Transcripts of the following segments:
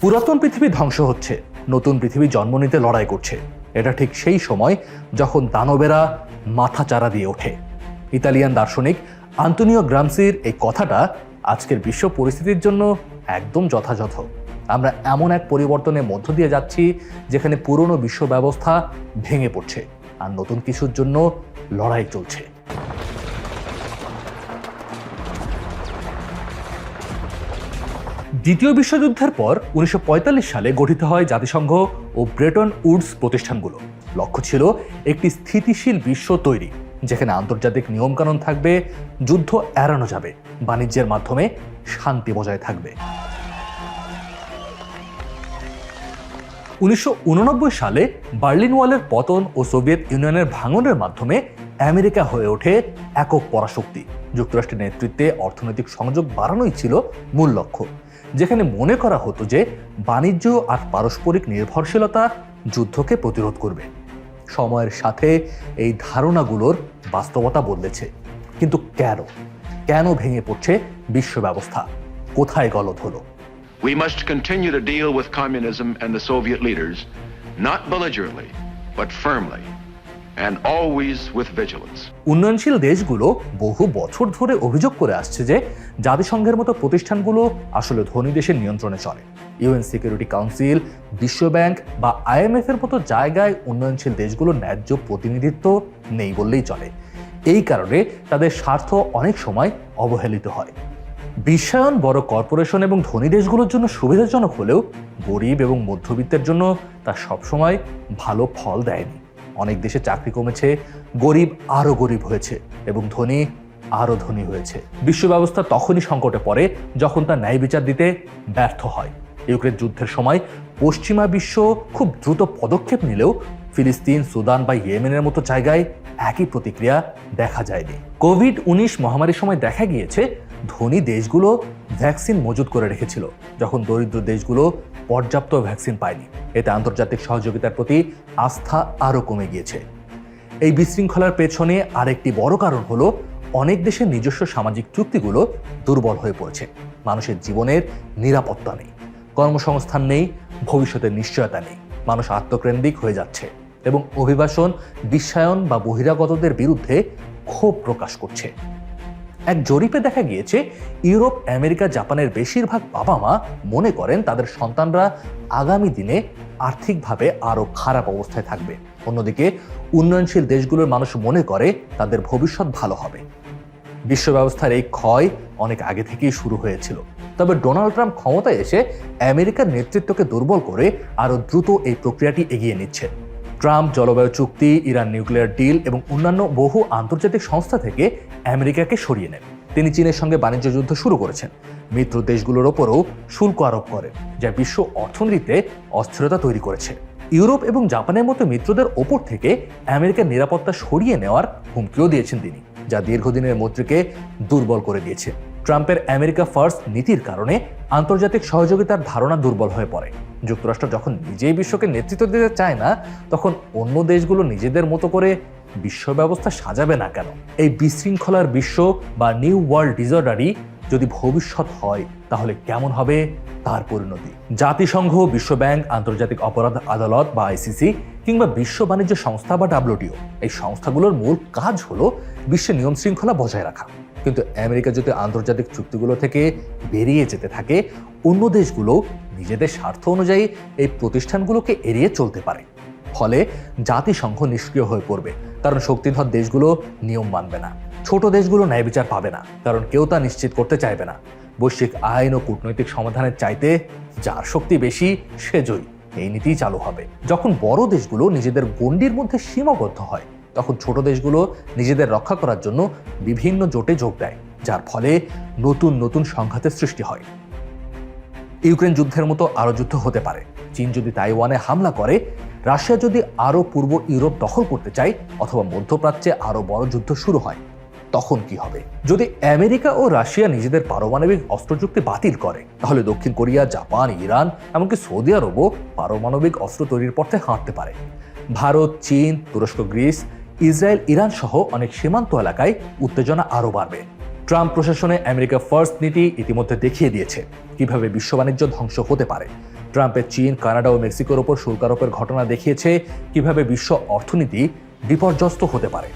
পুরাতন পৃথিবী ধ্বংস হচ্ছে, নতুন পৃথিবী জন্ম নিতে লড়াই করছে। এটা ঠিক সেই সময় যখন দানবেরা মাথা চারা দিয়ে ওঠে। ইতালিয়ান দার্শনিক আন্তনিও গ্রামসির এই কথাটা আজকের বিশ্ব পরিস্থিতির জন্য একদম যথাযথ। আমরা এমন এক পরিবর্তনের মধ্য দিয়ে যাচ্ছি, যেখানে পুরনো বিশ্ব ব্যবস্থা ভেঙে পড়ছে আর নতুন কিছুর জন্য লড়াই চলছে। দ্বিতীয় বিশ্বযুদ্ধের পর উনিশশো পঁয়তাল্লিশ সালে গঠিত হয় জাতিসংঘ ও ব্রেটন উডস প্রতিষ্ঠানগুলো। লক্ষ্য ছিল একটি স্থিতিশীল বিশ্ব তৈরি, যেখানে আন্তর্জাতিক নিয়মকানুন থাকবে, যুদ্ধ এড়ানো যাবে, বাণিজ্যের মাধ্যমে শান্তি বজায় থাকবে। উনিশশো উননব্বই সালে বার্লিন ওয়ালের পতন ও সোভিয়েত ইউনিয়নের ভাঙনের মাধ্যমে আমেরিকা হয়ে ওঠে একক পরাশক্তি। যুক্তরাষ্ট্রের নেতৃত্বে অর্থনৈতিক সংযোগ বাড়ানোই ছিল মূল লক্ষ্য। যেখানে মনে করা হতো যে বাণিজ্য আর পারস্পরিক নির্ভরশীলতা যুদ্ধকে প্রতিরোধ করবে। সময়ের সাথে এই ধারণাগুলোর বাস্তবতা বদলেছে। কিন্তু কেন? কেন ভেঙে পড়ছে বিশ্ব ব্যবস্থা? কোথায় গলদ হলো? We must continue to deal with communism and the Soviet leaders, not belligerently, but firmly, উন্নয়নশীল দেশগুলো বহু বছর ধরে অভিযোগ করে আসছে যে জাতিসংঘের মতো প্রতিষ্ঠানগুলো আসলে ধনী দেশের নিয়ন্ত্রণে চলে। ইউএন সিকিউরিটি কাউন্সিল বিশ্বব্যাংক বা আইএমএফ এর মতো জায়গায় উন্নয়নশীল দেশগুলোর ন্যায্য প্রতিনিধিত্ব নেই বললেই চলে। এই কারণে তাদের স্বার্থ অনেক সময় অবহেলিত হয়। বিশ্বায়ন, বড় কর্পোরেশন এবং ধনী দেশগুলোর জন্য সুবিধাজনক হলেও গরিব এবং মধ্যবিত্তের জন্য তা সবসময় ভালো ফল দেয়নি। অনেক দেশে চাকরি কমেছে, গরিব আরও গরিব হয়েছে এবং ধনী আরও ধনী হয়েছে। বিশ্ব ব্যবস্থা তখনই সংকটে পড়ে যখন তা ন্যায় বিচার দিতে ব্যর্থ হয়। ইউক্রেন যুদ্ধের সময় পশ্চিমা বিশ্ব খুব দ্রুত পদক্ষেপ নিলেও ফিলিস্তিন, সুদান বা ইয়েমেনের মতো জায়গায় একই প্রতিক্রিয়া দেখা যায়নি। কোভিড উনিশ মহামারীর সময় দেখা গিয়েছে ধনী দেশগুলো ভ্যাকসিন মজুত করে রেখেছিল, যখন দরিদ্র দেশগুলো পর্যাপ্ত ভ্যাকসিন পায়নি। এতে আন্তর্জাতিক সহযোগিতার প্রতি আস্থা আরও কমে গিয়েছে। এই বিশৃঙ্খলার পেছনে আরেকটি বড় কারণ হলো, অনেক দেশের নিজস্ব সামাজিক চুক্তিগুলো দুর্বল হয়ে পড়েছে। মানুষের জীবনের নিরাপত্তা নেই, কর্মসংস্থান নেই, ভবিষ্যতের নিশ্চয়তা নেই। মানুষ আত্মকেন্দ্রিক হয়ে যাচ্ছে এবং অভিবাসন, বিশ্বায়ন বা বহিরাগতদের বিরুদ্ধে ক্ষোভ প্রকাশ করছে। এক জরিপে দেখা গিয়েছে, ইউরোপ, আমেরিকা, জাপানের বেশিরভাগ বাবা মা মনে করেন তাদের সন্তানরা আগামী দিনে আর্থিকভাবে আরও খারাপ অবস্থায় থাকবে। অন্যদিকে, উন্নয়নশীল দেশগুলোর মানুষ মনে করে তাদের ভবিষ্যৎ ভালো হবে। বিশ্ব ব্যবস্থার এই ক্ষয় অনেক আগে থেকেই শুরু হয়েছিল। তবে ডোনাল্ড ট্রাম্প ক্ষমতায় এসে আমেরিকার নেতৃত্বকে দুর্বল করে আরও দ্রুত এই প্রক্রিয়াটি এগিয়ে নিচ্ছে ট্রাম্প জলবায়ু চুক্তি, ইরান নিউক্লিয়ার ডিল এবং অন্যান্য বহু আন্তর্জাতিক সংস্থা থেকে আমেরিকাকে সরিয়ে নেন। তিনি চীনের সঙ্গে বাণিজ্য যুদ্ধ শুরু করেছেন। মিত্র দেশগুলোর ওপরও শুল্ক আরোপ করেন, যা বিশ্ব অর্থনীতিতে অস্থিরতা তৈরি করেছে। ইউরোপ এবং জাপানের মতো মিত্রদের ওপর থেকে আমেরিকার নিরাপত্তা সরিয়ে নেওয়ার হুমকিও দিয়েছেন তিনি, যা দীর্ঘদিনের মৈত্রীকে দুর্বল করে দিয়েছে। ট্রাম্পের আমেরিকা ফার্স্ট নীতির কারণে আন্তর্জাতিক সহযোগিতার ধারণা দুর্বল হয়ে পড়ে। যুক্তরাষ্ট্র যখন নিজেই বিশ্বকে নেতৃত্ব দিতে চায় না, তখন অন্য দেশগুলো নিজেদের মতো করে বিশ্ব ব্যবস্থা সাজাবে না কেন? এই বিশৃঙ্খলার বিশ্ব বা নিউ ওয়ার্ল্ড ডিজর্ডারই যদি ভবিষ্যৎ হয়, তাহলে কেমন হবে তার পরিণতি? জাতিসংঘ, বিশ্ব ব্যাংক, আন্তর্জাতিক অপরাধ আদালত বা আইসিসি কিংবা বিশ্ব বাণিজ্য সংস্থা বা ডাব্লিউটিও, এই সংস্থাগুলোর মূল কাজ হলো বিশ্বের নিয়ম শৃঙ্খলা বজায় রাখা। কিন্তু আমেরিকা যদি আন্তর্জাতিক চুক্তিগুলো থেকে বেরিয়ে যেতে থাকে, অন্য দেশগুলো নিজেদের স্বার্থ অনুযায়ী এই প্রতিষ্ঠানগুলোকে এড়িয়ে চলতে পারে। ফলে জাতিসংঘ নিষ্ক্রিয় হয়ে পড়বে। কারণ শক্তিধর দেশগুলো নিয়ম মানবে না। ছোট দেশগুলো ন্যায় বিচার পাবে না, কারণ কেউ তা নিশ্চিত করতে চাইবে না। বৈশ্বিক আইন ও কূটনৈতিক সমাধানের চাইতে যার শক্তি বেশি, সে জয়ী। এই নীতিই চালু হবে। যখন বড় দেশগুলো নিজেদের গণ্ডির মধ্যে সীমাবদ্ধ হয়, তখন ছোট দেশগুলো নিজেদের রক্ষা করার জন্য বিভিন্ন জোটে যোগ দেয়, যার ফলে নতুন নতুন সংঘাতের সৃষ্টি হয়। ইউক্রেন যুদ্ধের মতো আরও যুদ্ধ হতে পারে। চীন যদি তাইওয়ানে হামলা করে রাশিয়া যদি আরও পূর্ব ইউরোপ দখল করতে চায় অথবা মধ্যপ্রাচ্যে আরও বড় যুদ্ধ শুরু হয়, তখন কি হবে? যদি আমেরিকা ও রাশিয়া নিজেদের পারমাণবিক অস্ত্র চুক্তি বাতিল করে, তাহলে দক্ষিণ কোরিয়া, জাপান, ইরান, এমনকি সৌদি আরবও পারমাণবিক অস্ত্র তৈরির পথে হাঁটতে পারে। ভারত, চীন, তুরস্ক, গ্রিস, ইসরায়েল, ইরান সহ অনেক সীমান্ত এলাকায় উত্তেজনা আরও বাড়বে। ট্রাম্প প্রশাসনে আমেরিকা ফার্স্ট নীতি ইতিমধ্যে দেখিয়ে দিয়েছে, কীভাবে বিশ্ব বাণিজ্য ধ্বংস হতে পারে। ট্রাম্পের চীন, কানাডা ও মেক্সিকোর ওপর শুল্ক আরোপের ঘটনা দেখিয়েছে। কীভাবে বিশ্ব অর্থনীতি বিপর্যস্ত হতে পারে?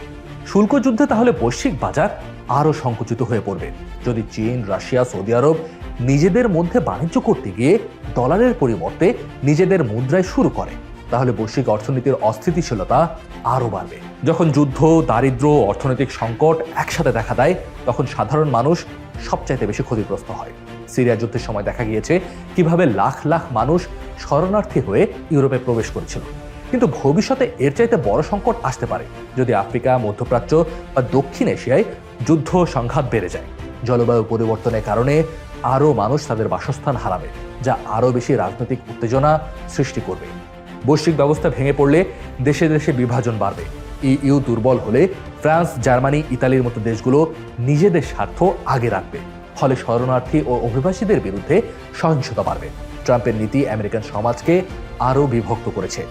শুল্ক যুদ্ধে তাহলে বৈশ্বিক বাজার আরও সংকুচিত হয়ে পড়বে। যদি চীন, রাশিয়া, সৌদি আরব নিজেদের মধ্যে বাণিজ্য করতে গিয়ে ডলারের পরিবর্তে নিজেদের মুদ্রায় শুরু করে, তাহলে বৈশ্বিক অর্থনীতির অস্থিতিশীলতা আরও বাড়বে। যখন যুদ্ধ, দারিদ্র্য, অর্থনৈতিক সংকট একসাথে দেখা দেয়, তখন সাধারণ মানুষ সবচাইতে বেশি ক্ষতিগ্রস্ত হয়। সিরিয়া যুদ্ধের সময় দেখা গিয়েছে কীভাবে লাখ লাখ মানুষ শরণার্থী হয়ে ইউরোপে প্রবেশ করেছিল। কিন্তু ভবিষ্যতে এর চাইতে বড় সংকট আসতে পারে যদি আফ্রিকা, মধ্যপ্রাচ্য বা দক্ষিণ এশিয়ায় যুদ্ধ সংঘাত বেড়ে যায়। জলবায়ু পরিবর্তনের কারণে আরও মানুষ তাদের বাসস্থান হারাবে, যা আরও বেশি রাজনৈতিক উত্তেজনা সৃষ্টি করবে। বৈশ্বিক ব্যবস্থা ভেঙে পড়লে দেশে দেশে বিভাজন বাড়বে। ইইউ দুর্বল হলে ফ্রান্স, জার্মানি, ইতালির মতো দেশগুলো নিজেদের স্বার্থ আগে রাখবে। ফলে শরণার্থী ও অভিবাসীদের বিরুদ্ধে সহিংসতা বাড়বে। ট্রাম্পের নীতি আমেরিকান সমাজকে আরও বিভক্ত করেছে।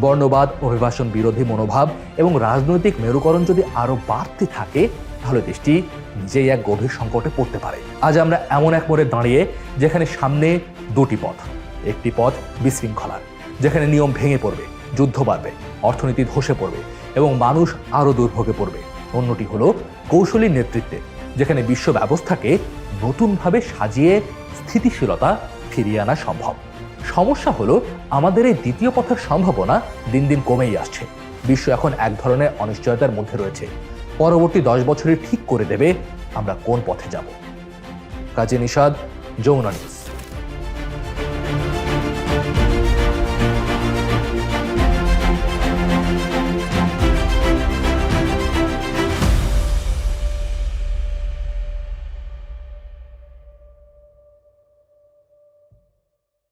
বর্ণবাদ, অভিবাসন বিরোধী মনোভাব এবং রাজনৈতিক মেরুকরণ যদি আরও বাড়তে থাকে, তাহলে দেশটি নিজেই এক গভীর সংকটে পড়তে পারে। আজ আমরা এমন এক মোড়ে দাঁড়িয়ে যেখানে সামনে দুটি পথ। একটি পথ বিশৃঙ্খলার যেখানে নিয়ম ভেঙে পড়বে, যুদ্ধ বাড়বে, অর্থনীতি ধসে পড়বে এবং মানুষ আরও দুর্ভোগে পড়বে। অন্যটি হলো কৌশলী নেতৃত্বে, যেখানে বিশ্ব ব্যবস্থাকে নতুনভাবে সাজিয়ে স্থিতিশীলতা ফিরিয়ে আনা সম্ভব। সমস্যা হলো, আমাদের এই দ্বিতীয় পথের সম্ভাবনা দিন দিন কমেই আসছে। বিশ্ব এখন এক ধরনের অনিশ্চয়তার মধ্যে রয়েছে। পরবর্তী দশ বছরে ঠিক করে দেবে আমরা কোন পথে যাব। কাজী নিষাদ যমুনা নিউজ।